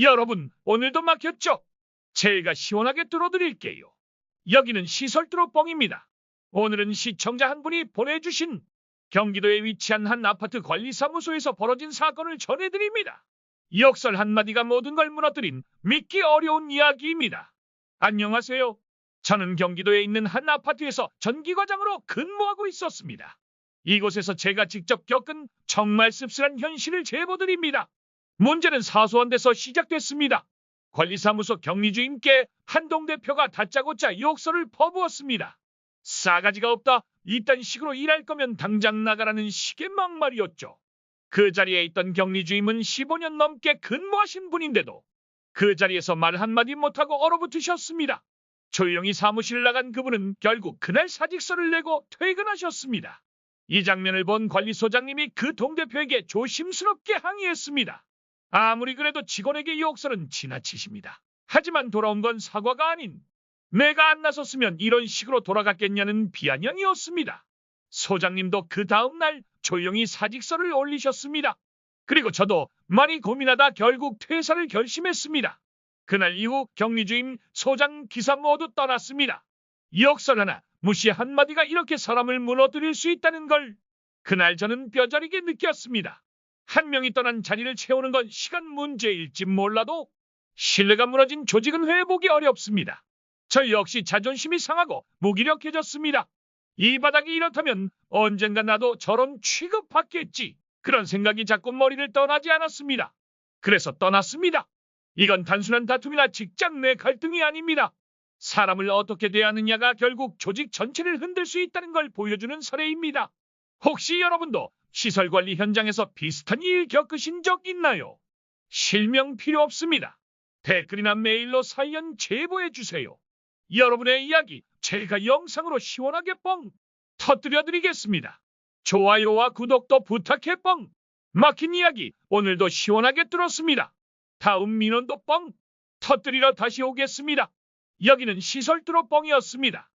여러분, 오늘도 막혔죠? 제가 시원하게 뚫어드릴게요. 여기는 시설 뚫어뻥입니다. 오늘은 시청자 한 분이 보내주신 경기도에 위치한 한 아파트 관리사무소에서 벌어진 사건을 전해드립니다. 역설 한마디가 모든 걸 무너뜨린 믿기 어려운 이야기입니다. 안녕하세요. 저는 경기도에 있는 한 아파트에서 전기과장으로 근무하고 있었습니다. 이곳에서 제가 직접 겪은 정말 씁쓸한 현실을 제보드립니다. 문제는 사소한 데서 시작됐습니다. 관리사무소 격리주임께 한동 대표가 다짜고짜 욕설을 퍼부었습니다. 싸가지가 없다. 이딴 식으로 일할 거면 당장 나가라는 식의 막말이었죠. 그 자리에 있던 격리주임은 15년 넘게 근무하신 분인데도 그 자리에서 말 한마디 못하고 얼어붙으셨습니다. 조용히 사무실 나간 그분은 결국 그날 사직서를 내고 퇴근하셨습니다. 이 장면을 본 관리소장님이 그 동대표에게 조심스럽게 항의했습니다. 아무리 그래도 직원에게 욕설은 지나치십니다. 하지만 돌아온 건 사과가 아닌 내가 안 나섰으면 이런 식으로 돌아갔겠냐는 비아냥이었습니다. 소장님도 그 다음 날 조용히 사직서를 올리셨습니다. 그리고 저도 많이 고민하다 결국 퇴사를 결심했습니다. 그날 이후 격리주임, 소장, 기사 모두 떠났습니다. 역설 하나, 무시 한마디가 이렇게 사람을 무너뜨릴 수 있다는 걸 그날 저는 뼈저리게 느꼈습니다. 한 명이 떠난 자리를 채우는 건 시간 문제일지 몰라도 신뢰가 무너진 조직은 회복이 어렵습니다. 저 역시 자존심이 상하고 무기력해졌습니다. 이 바닥이 이렇다면 언젠가 나도 저런 취급받겠지. 그런 생각이 자꾸 머리를 떠나지 않았습니다. 그래서 떠났습니다. 이건 단순한 다툼이나 직장 내 갈등이 아닙니다. 사람을 어떻게 대하느냐가 결국 조직 전체를 흔들 수 있다는 걸 보여주는 사례입니다. 혹시 여러분도 시설 관리 현장에서 비슷한 일 겪으신 적 있나요? 실명 필요 없습니다. 댓글이나 메일로 사연 제보해 주세요. 여러분의 이야기 제가 영상으로 시원하게 뻥 터뜨려 드리겠습니다. 좋아요와 구독도 부탁해 뻥. 막힌 이야기 오늘도 시원하게 들었습니다. 다음 민원도 뻥 터뜨리러 다시 오겠습니다. 여기는 시설 뚫어 뻥이었습니다.